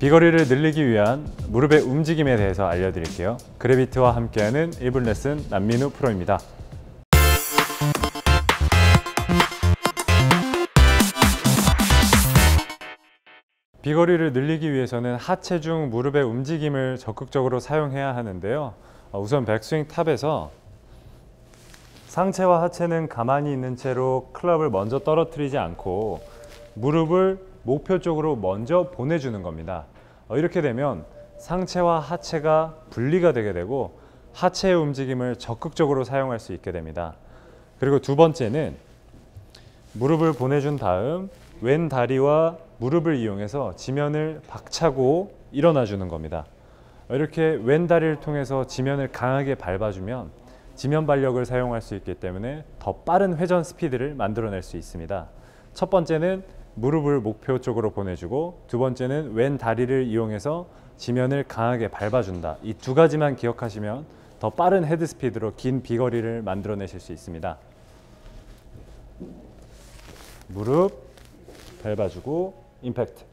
비거리를 늘리기 위한 무릎의 움직임에 대해서 알려드릴게요. 그래비트와 함께하는 1분 레슨 남민우 프로입니다. 비거리를 늘리기 위해서는 하체 중 무릎의 움직임을 적극적으로 사용해야 하는데요. 어, 우선 백스윙 탑에서 상체와 하체는 가만히 있는 채로 클럽을 먼저 떨어뜨리지 않고 무릎을 목표 쪽으로 먼저 보내주는 겁니다. 어, 이렇게 되면 상체와 하체가 분리가 되게 되고 하체의 움직임을 적극적으로 사용할 수 있게 됩니다. 그리고 두 번째는 무릎을 보내준 다음 왼 다리와 무릎을 이용해서 지면을 박차고 일어나 주는 겁니다. 이렇게 왼 다리를 통해서 지면을 강하게 밟아주면 지면 발력을 사용할 수 있기 때문에 더 빠른 회전 스피드를 만들어낼 수 있습니다. 첫 번째는 무릎을 목표 쪽으로 보내주고 두 번째는 왼 다리를 이용해서 지면을 강하게 밟아준다. 이 두 가지만 기억하시면 더 빠른 헤드 스피드로 긴 비거리를 만들어내실 수 있습니다. 무릎 밟아주고 임팩트